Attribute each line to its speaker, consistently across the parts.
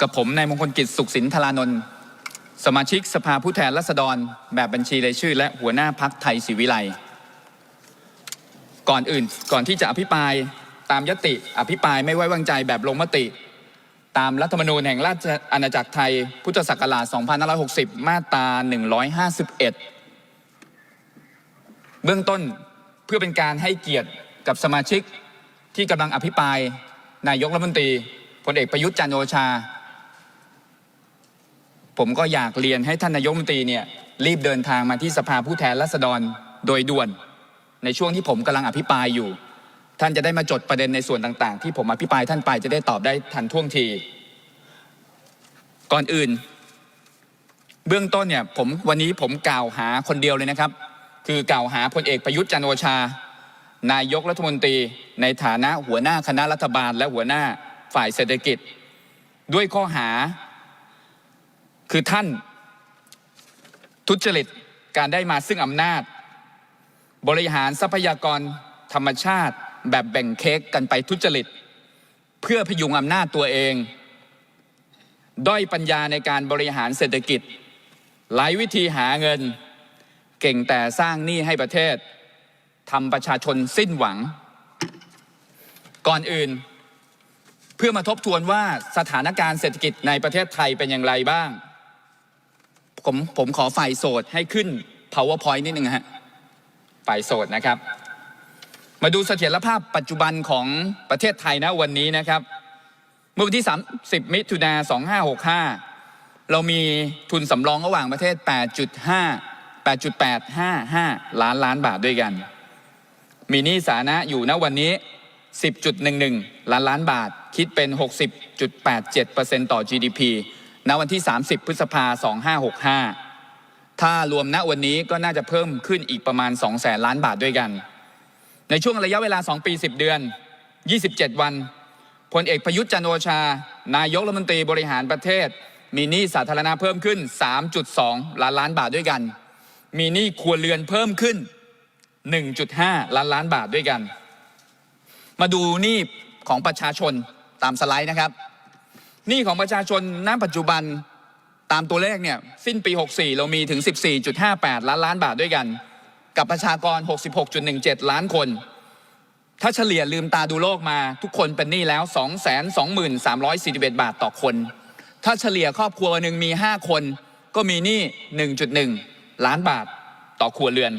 Speaker 1: กับผมนายมงคลกิจสุขสินธารานนท์สมาชิกสภาผู้แทนราษฎร แบบบัญชีรายชื่อ และหัวหน้าพักไทยศรีวิไลก่อนอื่นก่อนที่จะอภิปรายตามยติอภิปรายไม่ไว้วางใจแบบลงมติ ตามรัฐธรรมนูญแห่งราชอาณาจักรไทยพุทธศักราช 2560 มาตรา 151 เบื้องต้นเพื่อเป็นการให้เกียรติกับสมาชิกที่กำลังอภิปรายนายกรัฐมนตรีพลเอกประยุทธ์จันโอชา ผมก็อยากเรียนให้ท่านนายกรัฐมนตรีเนี่ยรีบเดินทางมาที่สภาผู้แทนราษฎรโดยด่วน ในช่วงที่ผมกำลังอภิปรายอยู่ ท่านจะได้มาจดประเด็นในส่วนต่างๆ ที่ผมอภิปรายท่านไปจะได้ตอบได้ทันท่วงที ก่อนอื่น เบื้องต้นเนี่ยผมวันนี้ผมกล่าวหาคนเดียวเลยนะครับ คือกล่าวหาพลเอกประยุทธ์จันโอชา นายกรัฐมนตรี ในฐานะหัวหน้าคณะรัฐบาล และหัวหน้าฝ่ายเศรษฐกิจ ด้วยข้อหา คือท่านทุจริตการได้มาซึ่งอำนาจ บริหารทรัพยากรธรรมชาติ แบบแบ่งเค้กกันไปทุจริต เพื่อพยุงอำนาจตัวเอง ด้อยปัญญาในการบริหารเศรษฐกิจหลายวิธีหาเงิน เก่งแต่สร้างหนี้ให้ประเทศทำประชาชนสิ้นหวัง ก่อนอื่น เพื่อมาทบทวนว่าสถานการณ์เศรษฐกิจในประเทศไทยเป็นอย่างไรบ้าง ผมผมขอฝ่ายโสดให้ขึ้น powerpoint นิดนึงฮะฝ่ายโสดนะครับ มาดูเสถียรภาพปัจจุบันของประเทศไทยนะวันนี้นะครับ เมื่อวันที่ 30 มิถุนา2565 เรามีทุนสำรองระหว่างประเทศ 8.5 8.855 ล้านล้านบาทด้วยกัน มีหนี้สาธารณะอยู่ณวันนี้ 10.11 ล้านล้านบาท คิดเป็น 60.87%ต่อ GDP ณวันที่ 30 พฤษภา2565 ถ้ารวมณวันนี้ก็น่าจะเพิ่มขึ้นอีกประมาณ2แสนล้านบาทด้วยกัน ในช่วงระยะเวลา 2 ปี 10 เดือน 27 วันพลเอกประยุทธ์จันโอชา นายกรัฐมนตรีบริหารประเทศ มีหนี้สาธารณะเพิ่มขึ้น 3.2 ล้านล้านบาทด้วยกัน มีหนี้ครัวเรือนเพิ่มขึ้น 1.5 ล้านล้านบาทด้วยกัน มาดูหนี้ของประชาชนตามสไลด์นะครับ หนี้ของประชาชนณปัจจุบันตามตัวเลขเนี่ยสิ้นปี 64 เรามีถึง 14.58 ล้านล้านบาทด้วยกัน กับประชากร 66.17 ล้านคน ถ้าเฉลี่ยลืมตาดูโลกมาทุกคนเป็นหนี้แล้ว 223,41 บาทต่อคน ถ้าเฉลี่ยครอบครัวหนึ่งมี 5 คนก็มีหนี้ 1.1 ล้านบาทต่อครัวเรือน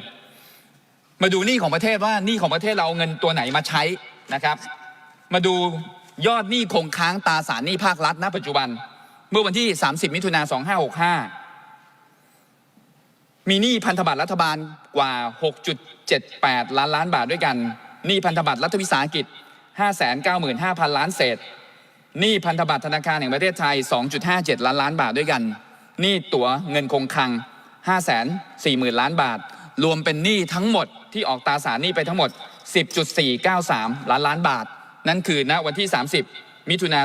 Speaker 1: มาดูหนี้ของประเทศว่าหนี้ของประเทศเราเอาเงินตัวไหนมาใช้นะครับ มาดู ยอดหนี้คงค้างตาสารหนี้ภาครัฐณปัจจุบัน เมื่อวันที่ 30 มิถุนา2565 มีหนี้พันธบัตรรัฐบาลกว่า 6.78 ล้านล้านบาทด้วยกันหนี้พันธบัตรรัฐวิสาหกิจ 595,000 ล้านเศษหนี้พันธบัตรธนาคารแห่งประเทศไทย 2.57 ล้านล้านบาทด้วยกันหนี้ตั๋วเงินคงคลัง 540,000 ล้านบาท รวมเป็นหนี้ทั้งหมดที่ออกตาสารหนี้ไปทั้งหมด 10.493 ล้านล้านบาท นั่นคือณวันที่ 30 มิถุนา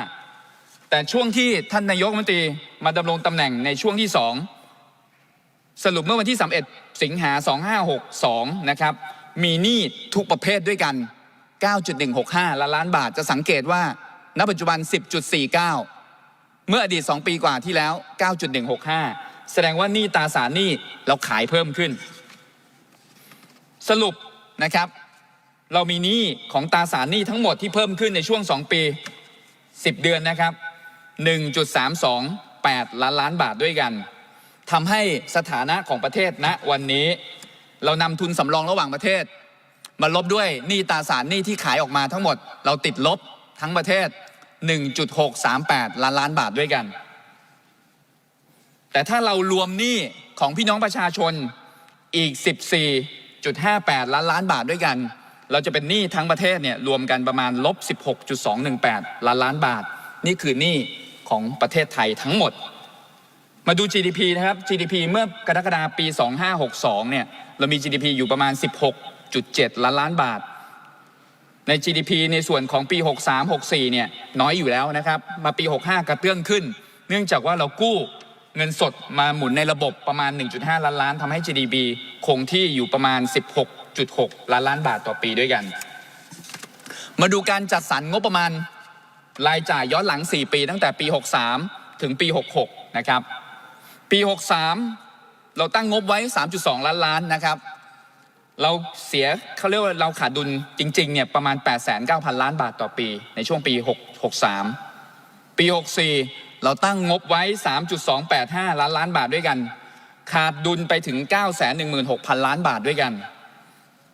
Speaker 1: 2565 แต่ช่วงที่ท่านนายกมนตรีมาดำรงตำแหน่งในช่วงที่ 2 สรุปเมื่อวันที่ 31 สิงหา 2562 นะครับ มีหนี้ทุกประเภทด้วยกัน 9.165 ล้านล้านบาทจะสังเกตว่า ณ ปัจจุบัน 10.49 เมื่ออดีต 2 ปีกว่าที่แล้ว 9.165 แสดงว่าหนี้ตาสารหนี้เราขายเพิ่มขึ้น สรุปนะครับ เรามีหนี้ของตราสารหนี้ทั้งหมดที่เพิ่มขึ้นในช่วง 2 ปี 10 เดือนนะครับ 1.328 ล้านล้านบาทด้วยกันทำให้สถานะของประเทศณวันนี้ เรานำทุนสำรองระหว่างประเทศ มาลบด้วยหนี้ตราสารหนี้ที่ขายออกมาทั้งหมด เราติดลบทั้งประเทศ 1.638 ล้านล้านบาทด้วยกัน แต่ถ้าเรารวมหนี้ของพี่น้องประชาชนอีก 14.58 ล้านล้านบาทด้วยกัน เราจะเป็นหนี้ทั้งประเทศเนี่ยรวมกันประมาณลบ 16.218 ล้านล้านบาท นี่คือหนี้ของประเทศไทยทั้งหมด มาดู GDP นะครับ GDP เมื่อกรกฎาปี 2562 เนี่ยเรามี GDP อยู่ประมาณ 16.7 ล้านล้านบาท ใน GDP ในส่วนของปี 63-64 เนี่ยน้อยอยู่แล้วนะครับ มาปี 65 กระเตื้องขึ้น เนื่องจากว่าเรากู้เงินสดมาหมุนในระบบประมาณ 1.5 ล้านล้านทำให้ GDP คงที่อยู่ประมาณ 16 6.6 ล้านล้านบาทต่อปีด้วยกัน มาดูการจัดสรรงบประมาณรายจ่ายย้อนหลัง 4 ปีตั้งแต่ปี 63 ถึงปี 66 นะครับ ปี 63 เราตั้งงบไว้ 3.2 ล้านล้านนะครับ เราเสียเขาเรียกว่าเราขาดดุลจริงๆเนี่ยประมาณ 8,900 ล้านบาทต่อปี ในช่วงปี 63 ปี 64 เราตั้งงบไว้ 3.285 ล้านล้านบาทด้วยกัน ขาดดุลไปถึง 916,000 ล้านบาทด้วยกัน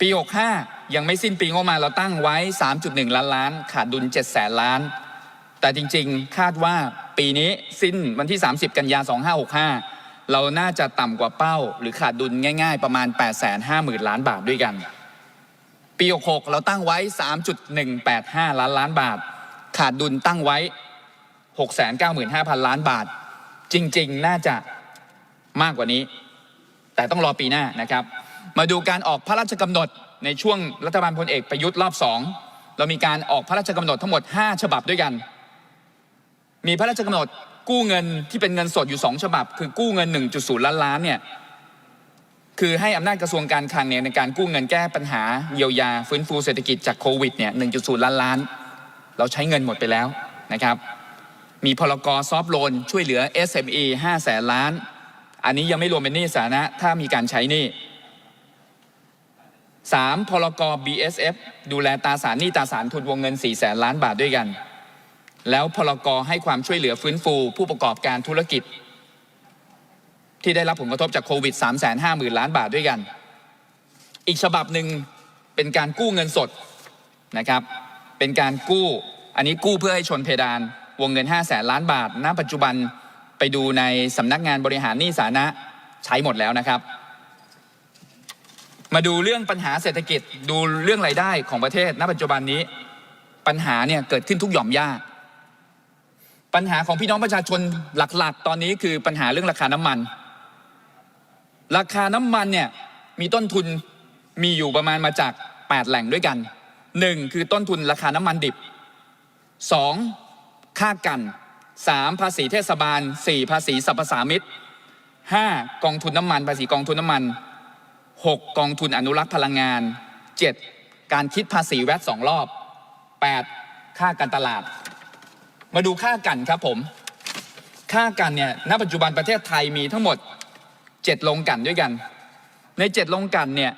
Speaker 1: ปี 65 ยังไม่สิ้นปีงบมาเราตั้งไว้ 3.1 ล้านล้าน ขาดดุล7แสนล้าน แต่จริงๆ คาดว่าปีนี้สิ้นวันที่ 30 กันยา 2565 เราน่าจะต่ำกว่าเป้า หรือขาดดุลง่าย ๆ ประมาณ 850,000 ล้านบาทด้วยกัน ปี 66 เราตั้งไว้ 3.185 ล้านล้านบาท ขาดดุลตั้งไว้ 695,000 ล้านบาท จริงๆ น่าจะมากกว่านี้ แต่ต้องรอปีหน้านะครับ มาดูการออกพระราชกำหนดในช่วงรัฐบาลพลเอกประยุทธ์รอบสองเรามีการออกพระราชกำหนดทั้งหมด 5 ฉบับด้วยกัน มีพระราชกำหนดกู้เงินที่เป็นเงินสดอยู่ 2 ฉบับ คือกู้เงิน 1.0 ล้านล้านเนี่ยคือให้อำนาจกระทรวงการคลังเนี่ยในการกู้เงินแก้ปัญหาเยียวยาฟื้นฟูเศรษฐกิจจากโควิดเนี่ย 1.0 ล้านล้าน เราใช้เงินหมดไปแล้วนะครับ มีพลกรซอฟโลนช่วยเหลือ SME 5แสนล้าน อันนี้ยังไม่รวมเป็นหนี้สาธารณะถ้ามีการใช้หนี้ 3. พลก BSF ดูแลตาสารหนี้ตาสารทุนวงเงิน 4 แสนล้านบาทด้วยกัน แล้วพลกให้ความช่วยเหลือฟื้นฟู ผู้ประกอบการธุรกิจ ที่ได้รับผลกระทบจากโควิด 3 5 0 0 0 0 ล้านบาทด้วยกัน อีกฉบับหนึ่งเป็นการกู้เงินสดนะครับ เป็นการกู้อันนี้กู้เพื่อให้ชนเพดานวงเงิน 5 0 0แสนล้านบาท ณ ปัจจุบันไปดูในสำนักงานบริหารหนี้สาธารณะใช้หมดแล้วนะครับ มาดูเรื่องปัญหาเศรษฐกิจดูเรื่องรายได้ของประเทศณปัจจุบันนี้ ปัญหาเนี่ยเกิดขึ้นทุกหย่อมย่าปัญหาของพี่น้องประชาชนหลักๆ ตอนนี้คือปัญหาเรื่องราคาน้ำมัน ราคาน้ำมันเนี่ยมีต้นทุนมีอยู่ประมาณมาจาก 8 แหล่งด้วยกัน 1. คือต้นทุนราคาน้ำมันดิบ 2. ค่ากัน 3. ภาษีเทศบาล 4. ภาษีสรรพสามิต 5. กองทุนน้ำมัน ภาษีกองทุนน้ำมัน 6. กองทุนอนุรักษ์พลังงาน 7. การคิดภาษีแวดสองรอบ 8. ค่าการตลาด มาดูค่ากันครับผม ค่ากันเนี่ยณปัจจุบันประเทศไทยมีทั้งหมด 7 โรงกันด้วยกัน ใน 7 โรงกันเนี่ย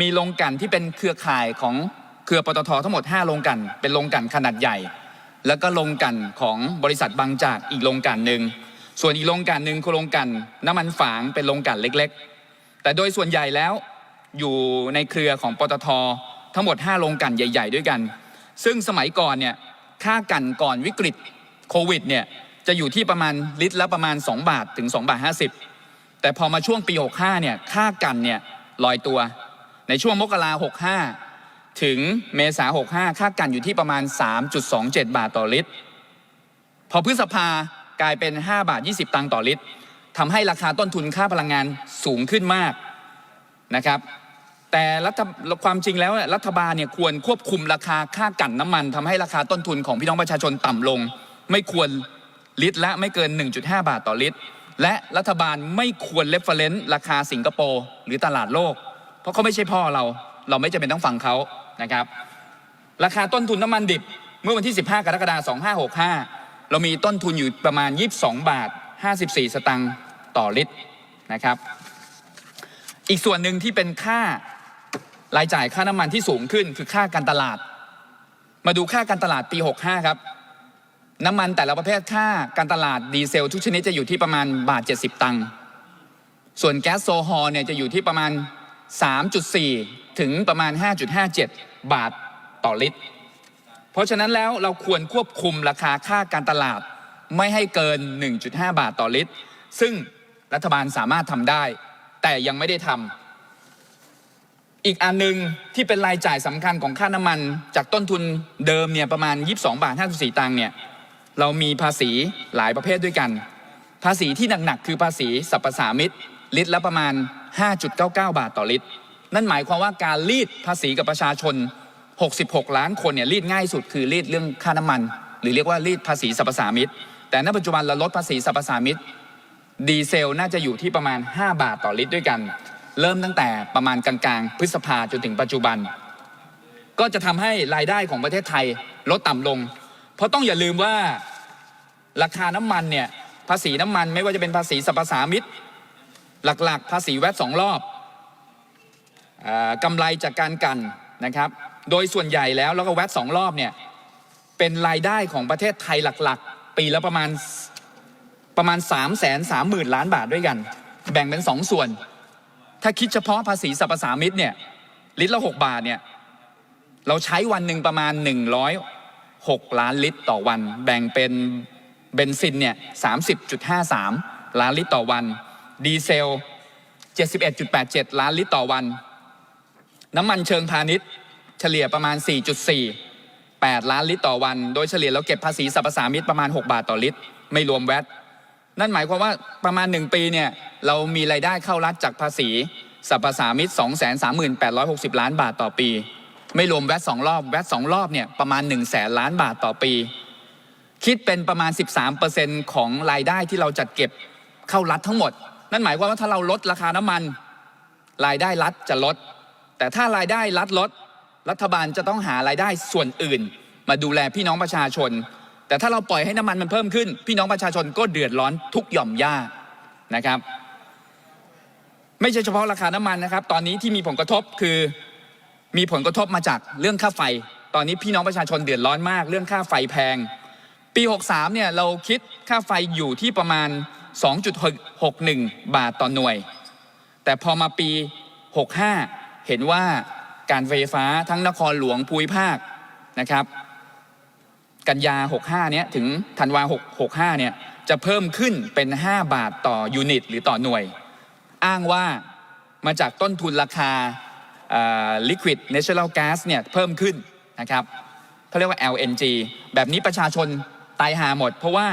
Speaker 1: มีโรงกันที่เป็นเครือข่ายของเครือปตททั้งหมด 5 โรงกัน เป็นโรงกันขนาดใหญ่ แล้วก็โรงกันของบริษัทบางจากอีกโรงกันหนึ่งส่วนอีกโรงกันหนึ่งคือโรงกันน้ำมันฝางเป็นโรงกันเล็กๆ แต่โดยส่วนใหญ่แล้วอยู่ในเครือของปตททั้งหมด 5 โรงกันใหญ่ ๆ ด้วยกัน ซึ่งสมัยก่อนเนี่ยค่ากันก่อนวิกฤตโควิดเนี่ยจะอยู่ที่ประมาณลิตรละประมาณ 2 บาทถึง2บาท50 แต่พอมาช่วงปี 65เนี่ยค่ากันเนี่ยลอยตัว ในช่วงมกรา65 ถึงเมษา65 ค่ากันอยู่ที่ประมาณ 3.27 บาทต่อลิตร พอพฤษภากลายเป็น 5 บาท 20 ตังค์ต่อลิตร ทำให้ราคาต้นทุนค่าพลังงานสูงขึ้นมากนะครับ แต่รัฐความจริงแล้วรัฐบาลเนี่ยควรควบคุมราคาค่ากั่นน้ำมันทำให้ราคาต้นทุนของพี่น้องประชาชนต่ำลง ไม่ควรลิตรละไม่เกิน 1.5 บาทต่อลิตร และรัฐบาลไม่ควรเลฟเฟรนซ์ราคาสิงคโปร์หรือตลาดโลก เพราะเขาไม่ใช่พ่อเรา เราไม่จำเป็นต้องฟังเขานะครับ ราคาต้นทุนน้ำมันดิบเมื่อวันที่ 15 กรกฎาคม 2565 เรามีต้นทุนอยู่ประมาณ 22 บาท 54 สตังค์ ต่อลิตรนะครับ อีกส่วนหนึ่งที่เป็นค่ารายจ่ายค่าน้ำมันที่สูงขึ้นคือค่าการตลาด มาดูค่าการตลาดปี 65 ครับ น้ำมันแต่ละประเภทค่าการตลาดดีเซล ทุกชนิดจะอยู่ที่ประมาณบาท 70 ตังค์ส่วนแก๊สโซฮอลเนี่ยจะอยู่ที่ประมาณ 3.4 ถึงประมาณ 5.57 บาทต่อลิตร เพราะฉะนั้นแล้วเราควรควบคุมราคาค่าการตลาดไม่ให้เกิน 1.5 บาทต่อลิตร ซึ่ง รัฐบาลสามารถทำได้ แต่ยังไม่ได้ทำอีกอันหนึ่งที่เป็นรายจ่ายสำคัญของค่าน้ำมัน จากต้นทุนเดิมเนี่ยประมาณ 22 บาท 54 ตังค์เนี่ยเรามีภาษีหลายประเภทด้วยกัน ภาษีที่หนักๆคือภาษีสรรพสามิตลิตรละประมาณ 5.99 บาทต่อลิตร นั่นหมายความว่าการรีดภาษีกับประชาชน 66 ล้านคนเนี่ยรีดง่ายสุดคือรีดเรื่องค่าน้ำมัน หรือเรียกว่ารีดภาษีสรรพสามิตแต่ณปัจจุบันเราลดภาษีสรรพสามิต ดีเซลน่าจะอยู่ที่ประมาณ 5 บาทต่อลิตรด้วยกัน เริ่มตั้งแต่ประมาณกลางๆ พฤษภาจนถึงปัจจุบัน ก็จะทำให้รายได้ของประเทศไทยลดต่ำลง เพราะต้องอย่าลืมว่าราคาน้ำมันเนี่ยภาษีน้ำมันไม่ว่าจะเป็นภาษีสรรพสามิตหลักๆ ภาษีแวดสองรอบอกำไรจากการกันนะครับ โดยส่วนใหญ่แล้วแล้วก็แวดสองรอบเนี่ยเป็นรายได้ของประเทศไทยหลักๆ ปีละประมาณ ประมาณ3ามแสนสามหมื่นล้านบาทด้วยกัน แบ่งเป็นสองส่วน ถ้าคิดเฉพาะภาษีสรรพสามิตเนี่ยลิตรละ 6 บาทเนี่ยเราใช้วันหนึ่งประมาณ 106 ล้านลิตรต่อวัน แบ่งเป็นเบนซินเนี่ย30.53 ล้านลิตรต่อวัน ดีเซล 71.87 ล้านลิตรต่อวัน น้ำมันเชิงพาณิชย์ เฉลี่ยประมาณ 4.48 ล้านลิตรต่อวัน โดยเฉลี่ยเราเก็บภาษีสรรพสามิตประมาณ 6 บาทต่อลิตร ไม่รวมแวต นั่นหมายความว่าประมาณ 1 ปีเนี่ยเรามีรายได้เข้ารัฐจากภาษีสรรพสามิต238,60ล้านบาทต่อปี ไม่รวมแวตสองรอบแวตสองรอบเนี่ยประมาณ1 0 0 0 0แสนล้านบาทต่อปี คิดเป็นประมาณ 13%ของรายได้ที่เราจัดเก็บเข้ารัฐทั้งหมด นั่นหมายความว่าถ้าเราลดราคาน้ำมัน รายได้รัฐจะลด แต่ถ้ารายได้รัฐลด รัฐบาลจะต้องหารายได้ส่วนอื่น มาดูแลพี่น้องประชาชน แต่ถ้าเราปล่อยให้น้ำมันมันเพิ่มขึ้น พี่น้องประชาชนก็เดือดร้อนทุกหย่อมย่านะครับ ไม่ใช่เฉพาะราคาน้ำมันนะครับ ตอนนี้ที่มีผลกระทบคือมีผลกระทบมาจากเรื่องค่าไฟ ตอนนี้พี่น้องประชาชนเดือดร้อนมาก เรื่องค่าไฟแพง ปี 63เนี่ยเราคิดค่าไฟอยู่ที่ประมาณ 2.61 บาทต่อหน่วย แต่พอมาปี 65 เห็นว่าการไฟฟ้าทั้งนครหลวงภูมิภาคนะครับ กันยา 65 เนี้ยถึงธันวา6 65 เนี่ยจะเพิ่มขึ้นเป็น 5 บาทต่อยูนิต หรือต่อหน่วย อ้างว่ามาจากต้นทุนราคาเอ่อ liquid natural gas เนี่ยเพิ่มขึ้นนะครับเขาเรียกว่า LNG แบบนี้ประชาชนตายหาหมด เพราะว่า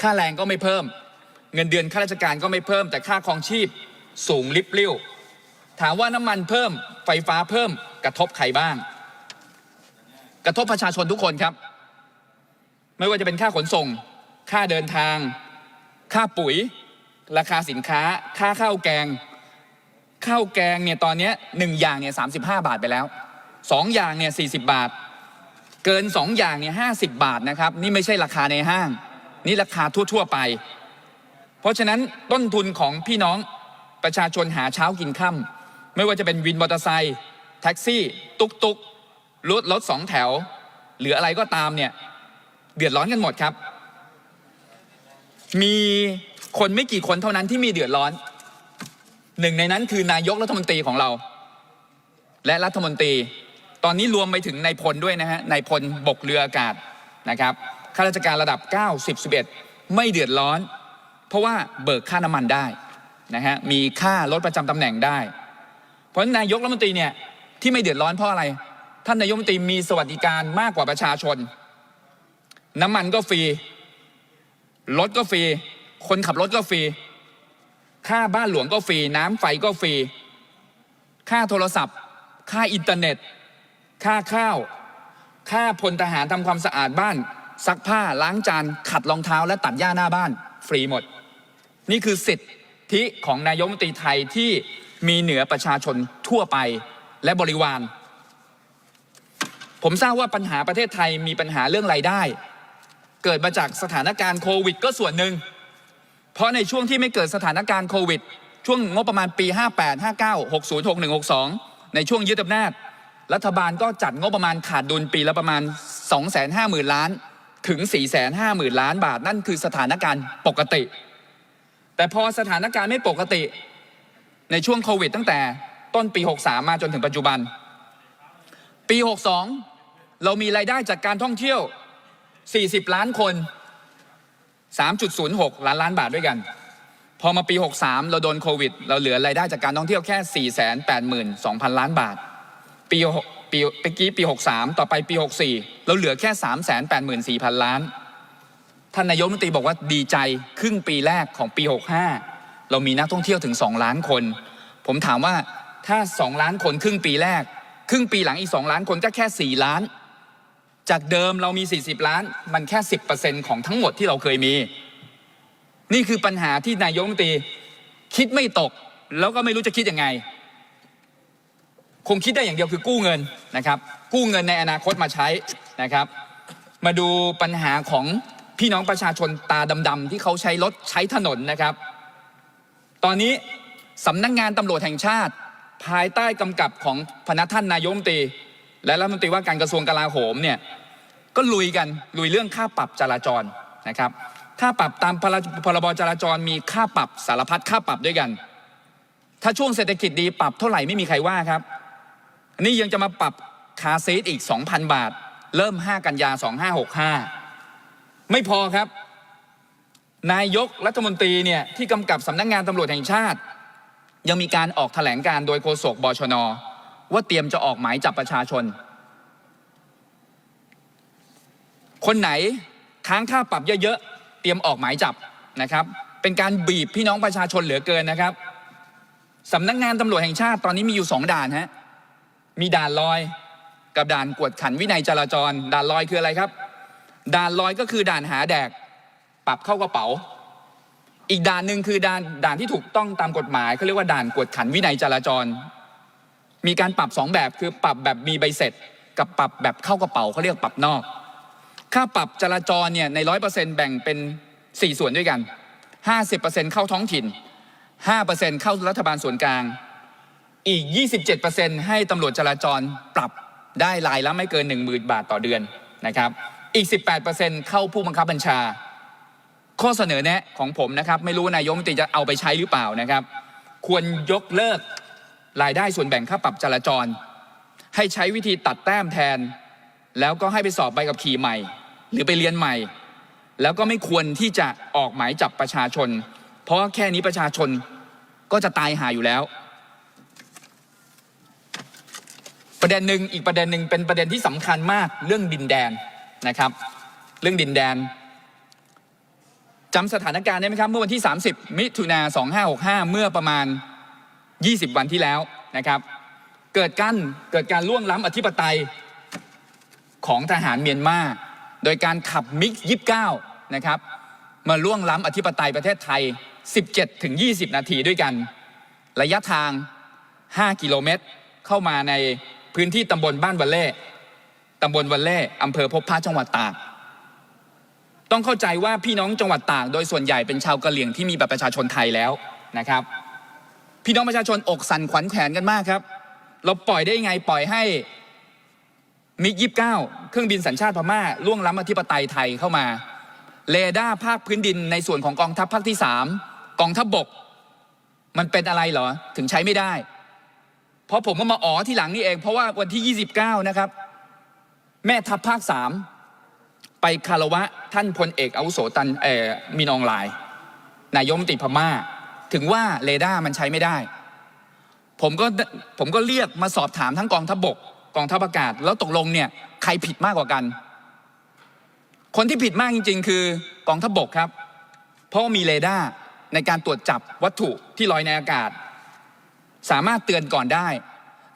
Speaker 1: ค่าแรงก็ไม่เพิ่ม เงินเดือนข้าราชการก็ไม่เพิ่ม แต่ค่าครองชีพสูงลิบลิ่วถามว่าน้ำมันเพิ่มไฟฟ้าเพิ่มกระทบใครบ้าง กระทบประชาชนทุกคนครับ ไม่ว่าจะเป็นค่าขนส่ง ค่าเดินทาง ค่าปุ๋ย ราคาสินค้า ค่าข้าวแกง ข้าวแกงเนี่ยตอนนี้หนึ่งอย่างเนี่ยสาบาทไปแล้วสองอย่างเนี่ยสีบาท เกินสองอย่างเนี่ยห้าสิบาทนะครับ นี่ไม่ใช่ราคาในห้าง นี่ราคาทั่ว ๆ ไป เพราะฉะนั้นต้นทุนของพี่น้องประชาชนหาเช้ากินค่ำไม่ว่าจะเป็นวินมอเตอร์ไซค์แท็กซี่ ตุกตุกรถรถสองแถว หรืออะไรก็ตามเนี่ย เดือดร้อนกันหมดครับ มีคนไม่กี่คนเท่านั้นที่มีเดือดร้อน หนึ่งในนั้นคือนายกรัฐมนตรีของเรา และรัฐมนตรี ตอนนี้รวมไปถึงนายพลด้วยนะฮะนายพลบกเรืออากาศนะครับข้าราชการระดับ 9 10 11 ไม่เดือดร้อน เพราะว่าเบิกค่าน้ำมันได้นะฮะมีค่ารถประจำตำแหน่งได้ เพราะนายกรัฐมนตรีเนี่ยที่ไม่เดือดร้อนเพราะอะไร ท่านนายกรัฐมนตรีมีสวัสดิการมากกว่าประชาชน น้ำมันก็ฟรี รถก็ฟรี คนขับรถก็ฟรี ค่าบ้านหลวงก็ฟรี น้ำไฟก็ฟรี ค่าโทรศัพท์ ค่าอินเทอร์เน็ต ค่าข้าว ค่าพลทหารทำความสะอาดบ้าน ซักผ้าล้างจาน ขัดรองเท้าและตัดหญ้าหน้าบ้าน ฟรีหมด นี่คือสิทธิของนายกมนตรีไทยที่มีเหนือประชาชนทั่วไปและบริวาร ผมทราบว่าปัญหาประเทศไทยมีปัญหาเรื่องรายได้ เกิดมาจากสถานการณ์โควิด ก็ส่วนหนึ่ง เพราะในช่วงที่ไม่เกิดสถานการณ์โควิด ช่วงงบประมาณปี 58 59 60 61 62 ในช่วงยึดอำนาจ รัฐบาลก็จัดงบประมาณขาดดุลปีละประมาณ 250,000 ล้าน ถึง 450,000 ล้านบาท นั่นคือสถานการณ์ปกติ แต่พอสถานการณ์ไม่ปกติ ในช่วงโควิด ตั้งแต่ต้นปี 63 มาจนถึงปัจจุบัน ปี 62 เรามีรายได้จากการท่องเที่ยว 40 ล้านคน 3.06 ล้านล้านบาทด้วยกัน พอมาปี 63 เราโดนโควิด เราเหลือรายได้จากการท่องเที่ยวแค่ 482,000 ล้านบาท ปีปีเมื่อกี้ปี 63 ต่อไปปี 64 เราเหลือแค่ 384,000 ล้าน ท่านนายกมนตรีบอกว่าดีใจครึ่งปีแรกของปี 65 เรามีนักท่องเที่ยวถึง 2 ล้านคน ผมถามว่าถ้า 2 ล้านคนครึ่งปีแรก ครึ่งปีหลังอีก 2 ล้านคนก็แค่ 4 ล้าน จากเดิมเรามี 40 ล้าน มันแค่ 10%ของทั้งหมดที่เราเคยมี นี่คือปัญหาที่นายกรัฐมนตรีคิดไม่ตก แล้วก็ไม่รู้จะคิดยังไง คงคิดได้อย่างเดียวคือกู้เงินนะครับ กู้เงินในอนาคตมาใช้นะครับ มาดูปัญหาของพี่น้องประชาชนตาดำๆที่เขาใช้รถใช้ถนนนะครับ ตอนนี้สำนักงงานตำรวจแห่งชาติ ภายใต้กำกับของพนักท่านนายกรัฐมนตรีและรัฐมนตรีว่าการกระทรวงกลาโหมเนี่ย ก็ลุยกันลุยเรื่องค่าปรับจราจรนะครับค่าปรับตามพรพรบจราจรมีค่าปรับสารพัดค่าปรับด้วยกัน ถ้าช่วงเศรษฐกิจดีปรับเท่าไหร่ไม่มีใครว่าครับอันนี้ยังจะมาปรับคาซีทอีก 2,000 บาท เริ่ม 5 กันยา 2565 ไม่พอครับ นายกรัฐมนตรีเนี่ยที่กำกับสำนักงานตำรวจแห่งชาติ ยังมีการออกแถลงการโดยโฆษกบชน ว่าเตรียมจะออกหมายจับประชาชน คนไหนค้างค่าปรับเยอะๆ เตรียมออกหมายจับนะครับ เป็นการบีบพี่น้องประชาชนเหลือเกินนะครับสำนักงานตำรวจแห่งชาติตอนนี้มีอยู่สองด่านฮะมีด่านลอยกับด่านกวดขันวินัยจราจร ด่านลอยคืออะไรครับ ด่านลอยก็คือด่านหาแดก ปรับเข้ากระเป๋า อีกด่านหนึ่งคือด่านด่านที่ถูกต้องตามกฎหมายเขาเรียกว่าด่านกวดขันวินัยจราจร มีการปรับสองแบบคือปรับแบบมีใบเสร็จ กับปรับแบบเข้ากระเป๋าเขาเรียกปรับนอก ค่าปรับจราจรเนี่ยในร้อยเปอร์เซ็นต์แบ่งเป็น4ส่วนด้วยกัน50%เข้าท้องถิ่น5%เข้ารัฐบาลส่วนกลาง อีก27%ให้ตำรวจจราจรปรับได้รายละไม่เกิน10,000บาทต่อเดือนนะครับอีก18%เข้าผู้บังคับบัญชา ข้อเสนอแนะของผมนะครับไม่รู้นายกมนตรีจะเอาไปใช้หรือเปล่านะครับ ควรยกเลิกรายได้ส่วนแบ่งค่าปรับจราจร ให้ใช้วิธีตัดแต้มแทน แล้วก็ให้ไปสอบใบขับขี่ใหม่ หรือไปเรียนใหม่ แล้วก็ไม่ควรที่จะออกหมายจับประชาชน เพราะแค่นี้ประชาชนก็จะตายหาอยู่แล้ว ประเด็นหนึ่งอีกประเด็นหนึ่งเป็นประเด็นที่สำคัญมากเรื่องดินแดนนะครับ เรื่องดินแดนจำสถานการณ์ได้ไหมครับ เมื่อวันที่ 30 มิถุนา2565 เมื่อประมาณ 20 วันที่แล้วนะครับ เกิดกั้นเกิดการล่วงล้ำอธิปไตยของทหารเมียนมา โดยการขับมิกซ์29 นะครับ มาล่วงล้ำอธิปไตยประเทศไทย 17 ถึง 20 นาทีด้วยกัน ระยะทาง 5 กิโลเมตร เข้ามาในพื้นที่ตำบลบ้านวัลเล่ตำบลวัลเล่อำเภอพบพระจังหวัดตาก ต้องเข้าใจว่าพี่น้องจังหวัดตาก โดยส่วนใหญ่เป็นชาวกะเหรี่ยงที่มีบัตรประชาชนไทยแล้วนะครับ พี่น้องประชาชนอกสั่นขวัญแขวนกันมากครับ เราปล่อยได้ยังไงปล่อยให้ มิกยี่เก้าเครื่องบินสัญชาติพม่าล่วงล้ำอธิปไตยไทยเข้ามาเรดาร์ภาคพื้นดินในส่วนของกองทัพภาคที่สามกองทัพบบก มันเป็นอะไรเหรอ ถึงใช้ไม่ได้ เพราะผมก็มาอ๋อที่หลังนี่เอง เพราะว่าวันที่ 29 นะครับ แม่ทัพภาคสามไปคารวะท่านพลเอกอาวุโสตันเออมีนองลาย นายมตรีพม่า ถึงว่าเรดาร์มันใช้ไม่ได้ ผมก็ผมก็เรียกมาสอบถามทั้งกองทัพบบก องทัพอากาศ แล้วตกลงเนี่ยใครผิดมากกว่ากัน คนที่ผิดมากจริง ๆ คือกองทัพบบกครับ เพราะมีเรดาร์ในการตรวจจับวัตถุที่ลอยในอากาศ สามารถเตือนก่อนได้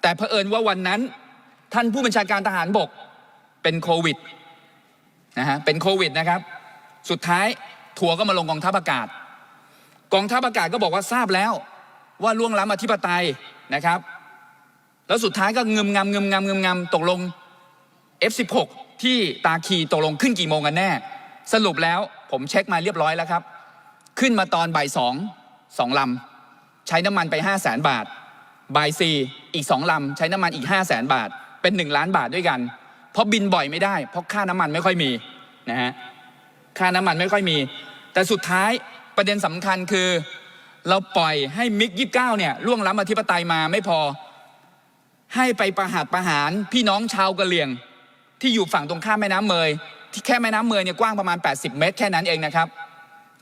Speaker 1: แต่เผอิญว่าวันนั้นท่านผู้บัญชาการทหารบกเป็นโควิดนะฮะเป็นโควิดนะครับ สุดท้ายทัวร์ก็มาลงกองทัพอากาศ กองทัพอากาศก็บอกว่าทราบแล้วว่าล่วงล้ำอธิปไตยนะครับ แล้วสุดท้ายก็เงึมงำเงึมงำเงึมงำตกลง F16 ที่ตาคีตกลงขึ้นกี่โมงกันแน่ สรุปแล้วผมเช็คมาเรียบร้อยแล้วครับ ขึ้นมาตอนบ่ายสองสองลำใช้น้ำมันไป 5 0 0แสนบาทบ่ายสี่อีกสองลำใช้น้ำมันอีก 5 0 0แสนบาท เป็น 1 ล้านบาทด้วยกัน เพราะบินบ่อยไม่ได้ เพราะค่าน้ำมันไม่ค่อยมีนะฮะค่าน้ำมันไม่ค่อยมี แต่สุดท้ายประเด็นสำคัญคือ เราปล่อยให้มิกยี่เก้าเนี่ยล่วงล้ำอธิปไตยมาไม่พอ ให้ไปประหารประหารพี่น้องชาวกะเหรี่ยง ที่อยู่ฝั่งตรงข้ามแม่น้ำเมยที่แค่แม่น้ำเมยเนี่ยกว้างประมาณ 80 เมตร แค่นั้นเองนะครับ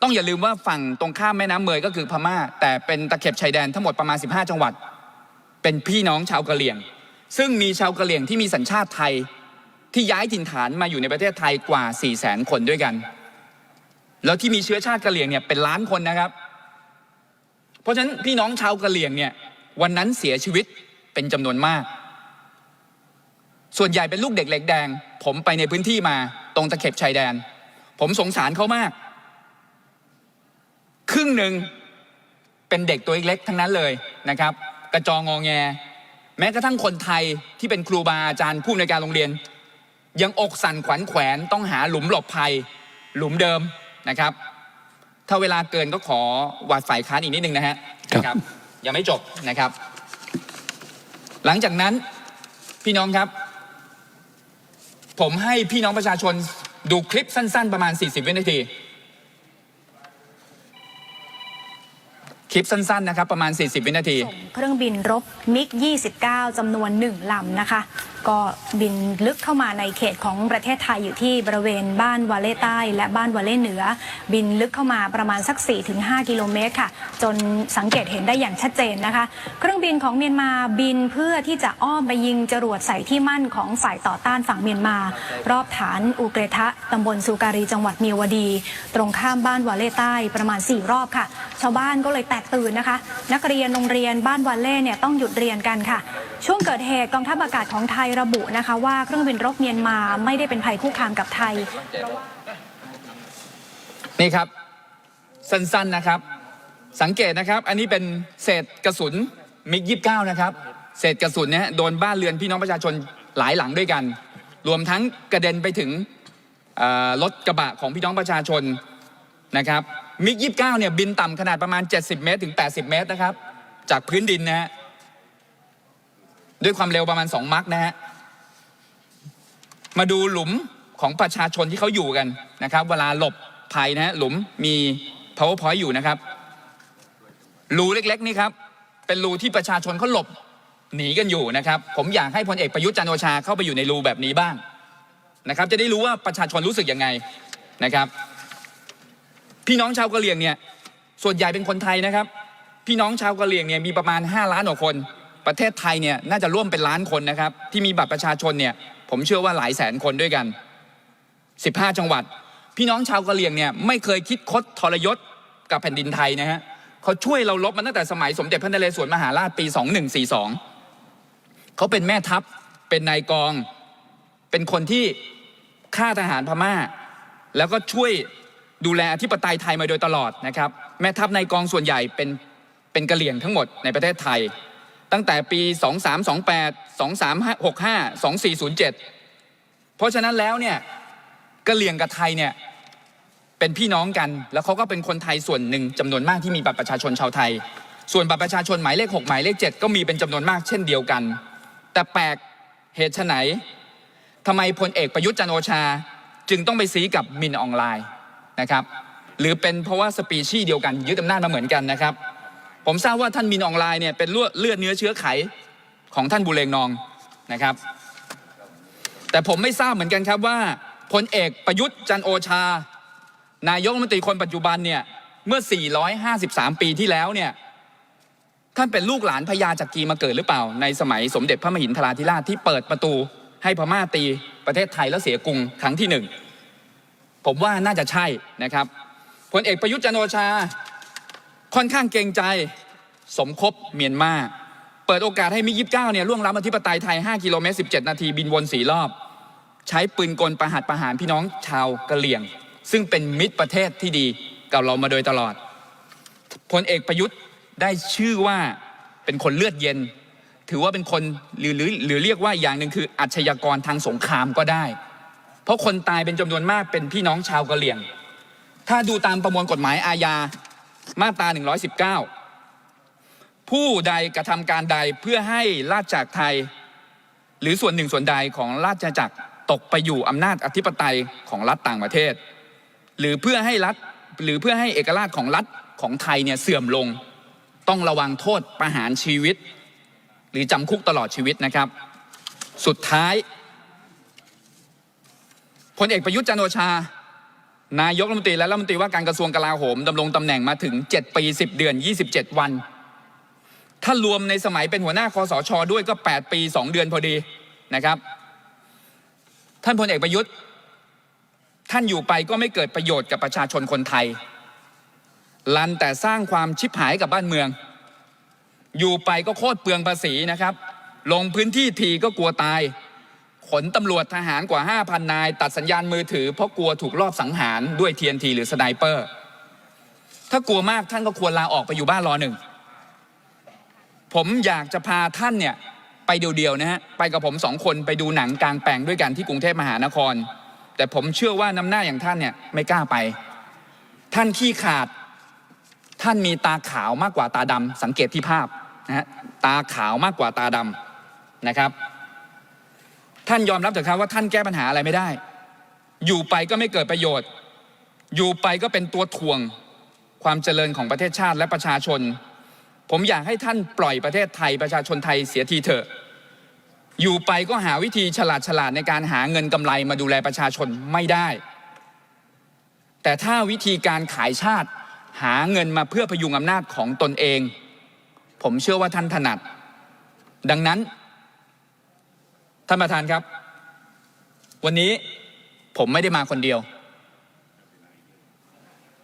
Speaker 1: ต้องอย่าลืมว่าฝั่งตรงข้ามแม่น้ำเมยก็คือพม่า แต่เป็นตะเข็บชายแดนทั้งหมดประมาณ 15 จังหวัด เป็นพี่น้องชาวกะเหรี่ยง ซึ่งมีชาวกะเหรี่ยงที่มีสัญชาติไทยที่ย้ายถิ่นฐานมาอยู่ในประเทศไทยกว่า 4 0 0 0 0 0 คนด้วยกัน แล้วที่มีเชื้อชาติกะเหรี่ยงเนี่ยเป็นล้านคนนะครับ เพราะฉะนั้นพี่น้องชาวกะเหรี่ยงเนี่ยวันนั้นเสียชีวิต เป็นจำนวนมาก ส่วนใหญ่เป็นลูกเด็กเล็กแดง ผมไปในพื้นที่มาตรงตะเข็บชายแดน ผมสงสารเขามาก ครึ่งหนึ่งเป็นเด็กตัวเล็กๆทั้งนั้นเลยนะครับ กระจองงอแง แม้กระทั่งคนไทยที่เป็นครูบาอาจารย์ผู้ในวยการโรงเรียน ยังอกสั่นขวัญแขวนต้องหาหลุมหลบภัย หลุมเดิมนะครับ ถ้าเวลาเกินก็ขอวาดฝ่ายค้านอีกนิดนึงนะฮะ
Speaker 2: ครับ
Speaker 1: นะครับยังไม่จบนะครับ หลังจากนั้นพี่น้องครับ ผมให้พี่น้องประชาชนดูคลิปสั้น ๆ ประมาณ 40 วินาที คลิปสั้นๆนะครับประมาณ 40 วินาที
Speaker 3: ส่งเครื่องบินรบมิก 29 จำนวนหนึ่งลำนะคะ ก็บินลึกเข้ามาในเขตของประเทศไทยอยู่ที่บริเวณบ้านวาเล่ใต้ และบ้านวาเล่เหนือ บินลึกเข้ามาประมาณสัก 4-5 กิโลเมตรค่ะ จนสังเกตเห็นได้อย่างชัดเจนนะคะ เครื่องบินของเมียนมาบินเพื่อที่จะอ้อมไปยิงจรวดใส่ที่มั่นของฝ่ายต่อต้านฝั่งเมียนมา รอบฐานอูเกรทะตำบลสุการีจังหวัดเมียวดี ตรงข้ามบ้านวาเล่ใต้ประมาณ 4 รอบค่ะ ชาวบ้านก็เลยแตกตื่นนะคะ นักเรียนโรงเรียนบ้านวาเล่เนี่ยต้องหยุดเรียนกันค่ะ ช่วงเกิดเหตุกองทัพอากาศของไทยระบุนะคะ ว่าเครื่องบินรบเมียนมาไม่ได้เป็นภัยคุกคามกับไทย
Speaker 1: นี่ครับ สั้นๆนะครับ สังเกตนะครับ อันนี้เป็นเศษกระสุนมิกยี่บนะครับ เศษกระสุนเนี่ยโดนบ้านเรือนพี่น้องประชาชนหลายหลังด้วยกัน รวมทั้งกระเด็นไปถึงรถกระบะของพี่น้องประชาชน นะครับมิกยี่บเนี่ยบินต่ำขนาดประมาณ 70 เมตรถึง 80 เมตรนะครับ จากพื้นดินนะฮะด้วยความเร็วประมาณ 2 มักนะฮะมาดูหลุมของประชาชนที่เขาอยู่กันนะครับ เวลาหลบภัยนะฮะหลุมมี powerpoint อยู่นะครับรูเล็ก ๆ นี่ครับเป็นรูที่ประชาชนเขาหลบหนีกันอยู่นะครับ ผมอยากให้พลเอกประยุทธ์จันโอชาเข้าไปอยู่ในรูแบบนี้บ้างนะครับ จะได้รู้ว่าประชาชนรู้สึกยังไงนะครับ พี่น้องชาวกะเหรี่ยงเนี่ยส่วนใหญ่เป็นคนไทยนะครับ พี่น้องชาวกะเหรี่ยงเนี่ยมีประมาณ 5 ล้านกว่าคน ประเทศไทยเนี่ยน่าจะร่วมเป็นล้านคนนะครับ ที่มีบัตรประชาชนเนี่ยผมเชื่อว่าหลายแสนคนด้วยกัน 15 จังหวัด พี่น้องชาวกะเหรี่ยงเนี่ยไม่เคยคิดคดทรยศกับแผ่นดินไทยนะฮะเขาช่วยเราลบมาตั้งแต่สมัยสมเด็จพระนเรศวรมหาราชปี 2142 เขาเป็นแม่ทัพเป็นนายกอง เป็นคนที่ฆ่าทหารพม่า แล้วก็ช่วย ดูแลอธิปไตยไทยมาโดยตลอดนะครับแม่ทัพในกองส่วนใหญ่เป็นเป็นกะเหรี่ยงทั้งหมดในประเทศไทย ตั้งแต่ปี 2328 2365 2407 เพราะฉะนั้นแล้วเนี่ยกะเหรี่ยงกับไทยเนี่ยเป็นพี่น้องกัน แล้วเขาก็เป็นคนไทยส่วนหนึ่งจำนวนมากที่มีบัตรประชาชนชาวไทย ส่วนบัตรประชาชนหมายเลข 6 หมายเลข 7 ก็มีเป็นจำนวนมากเช่นเดียวกัน แต่แปลกเหตุไฉนทำไมพลเอกประยุทธ์จันโอชา จึงต้องไปซีกับมินออนไลน์ นะครับหรือเป็นเพราะว่าสปีชีส์เดียวกันยึดอำนาจมาเหมือนกันนะครับ ผมทราบว่าท่านมินออนไลน์เนี่ยเป็นเลือดเลือดเนื้อเชื้อไขของท่านบุเรงนองนะครับ แต่ผมไม่ทราบเหมือนกันครับว่าพลเอกประยุทธ์จันโอชา นายกรัฐมนตรีคนปัจจุบันเนี่ยเมื่อ 453 ปีที่แล้วเนี่ยท่านเป็นลูกหลานพญาจักรีมาเกิดหรือเปล่า ในสมัยสมเด็จพระมหินทราธิราชที่เปิดประตูให้พม่าตีประเทศไทยแล้วเสียกรุงครั้งที่หนึ่ง ผมว่าน่าจะใช่นะครับพลเอกประยุทธ์จันโอชา ค่อนข้างเกรงใจสมคบเมียนมาเปิดโอกาสให้มิ29เก้าเนี่ยล่วงล้ำอธิปไตยไทย 5 กิโลเมตร 17 นาทีบินวนสี่รอบ ใช้ปืนกลประหัตประหารพี่น้องชาวกะเหรี่ยง ซึ่งเป็นมิตรประเทศที่ดีกับเรามาโดยตลอดพลเอกประยุทธ์ได้ชื่อว่าเป็นคนเลือดเย็น ถือว่าเป็นคนหรือหรือหรือเรียกว่าอย่างหนึ่งคืออาชญากรทางสงครามก็ได้ ราะคนตายเป็นจำนวนมากเป็นพี่น้องชาวกะเหรี่ยง ถ้าดูตามประมวลกฎหมายอาญามาตรา 119 ผู้ใดกระทำการใดเพื่อให้ราชจากรไทย หรือส่วนหนึ่งส่วนใดของราชจักรตกไปอยู่อำนาจอธิปไตยของรัฐต่างประเทศ หรือเพื่อให้รัฐหรือเพื่อให้เอกราชของรัฐของไทยเนี่ยเสื่อมลง ต้องระวังโทษประหารชีวิต หรือจำคุกตลอดชีวิตนะครับ สุดท้าย พลเอกประยุทธ์จันโอชา นายกรัฐมนตรีและรัฐมนตรีว่าการกระทรวงกลาโหมดำรงตำแหน่งมาถึง 7 ปี 10 เดือน 27 วัน ถ้ารวมในสมัยเป็นหัวหน้าคอสชด้วยก็ 8 ปี 2 เดือนพอดีนะครับ ท่านพลเอกประยุทธ์ ท่านอยู่ไปก็ไม่เกิดประโยชน์กับประชาชนคนไทย ลันแต่สร้างความชิบหายกับบ้านเมือง อยู่ไปก็โคตรเปลืองภาษีนะครับ ลงพื้นที่ทีก็กลัวตาย ขนตำรวจทหารกว่า 5,000 นาย ตัดสัญญาณมือถือเพราะกลัวถูกลอบสังหารด้วย TNT หรือสไนเปอร์ ถ้ากลัวมากท่านก็ควรลาออกไปอยู่บ้านรอหนึ่ง ผมอยากจะพาท่านเนี่ยไปเดียวๆนะฮะ ไปกับผมสองคนไปดูหนังกลางแปลงด้วยกันที่กรุงเทพมหานคร แต่ผมเชื่อว่าน้ำหน้าอย่างท่านเนี่ยไม่กล้าไป ท่านขี้ขาด ท่านมีตาขาวมากกว่าตาดำสังเกตที่ภาพนะฮะ ตาขาวมากกว่าตาดำนะครับ ท่านยอมรับเถอะครับว่าท่านแก้ปัญหาอะไรไม่ได้ อยู่ไปก็ไม่เกิดประโยชน์ อยู่ไปก็เป็นตัวถ่วงความเจริญของประเทศชาติและประชาชน ผมอยากให้ท่านปล่อยประเทศไทยประชาชนไทยเสียทีเถอะ อยู่ไปก็หาวิธีฉลาดฉลาดในการหาเงินกำไรมาดูแลประชาชนไม่ได้ แต่ถ้าวิธีการขายชาติหาเงินมาเพื่อพยุงอำนาจของตนเอง ผมเชื่อว่าท่านถนัด ดังนั้น ท่านประธานครับ วันนี้ผมไม่ได้มาคนเดียว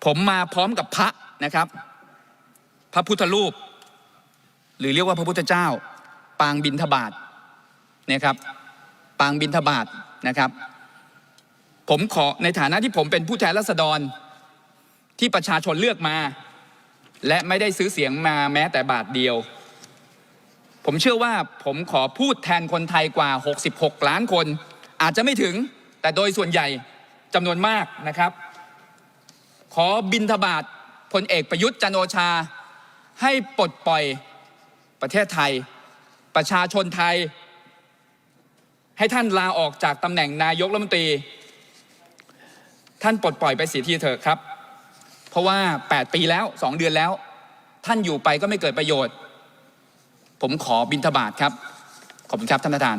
Speaker 1: ผมมาพร้อมกับพระนะครับ พระพุทธรูป หรือเรียกว่าพระพุทธเจ้า ปางบินทบาทเนี่ยครับ ปางบินทบาทนะครับ ผมขอในฐานะที่ผมเป็นผู้แทนราษฎรที่ประชาชนเลือกมา และไม่ได้ซื้อเสียงมาแม้แต่บาทเดียว ผมเชื่อว่าผมขอพูดแทนคนไทยกว่า 66 ล้านคน อาจจะไม่ถึงแต่โดยส่วนใหญ่จำนวนมากนะครับ ขอบินทบาทพลเอกประยุทธ์จันโอชา ให้ปลดปล่อยประเทศไทย ประชาชนไทย ให้ท่านลาออกจากตำแหน่งนายกรัฐมนตรี ท่านปลดปล่อยไปเสียทีเถอะครับ เพราะว่า 8 ปีแล้ว 2 เดือนแล้ว ท่านอยู่ไปก็ไม่เกิดประโยชน์ ผมขอบินทบาทครับ ขอบคุณครับท่านประธาน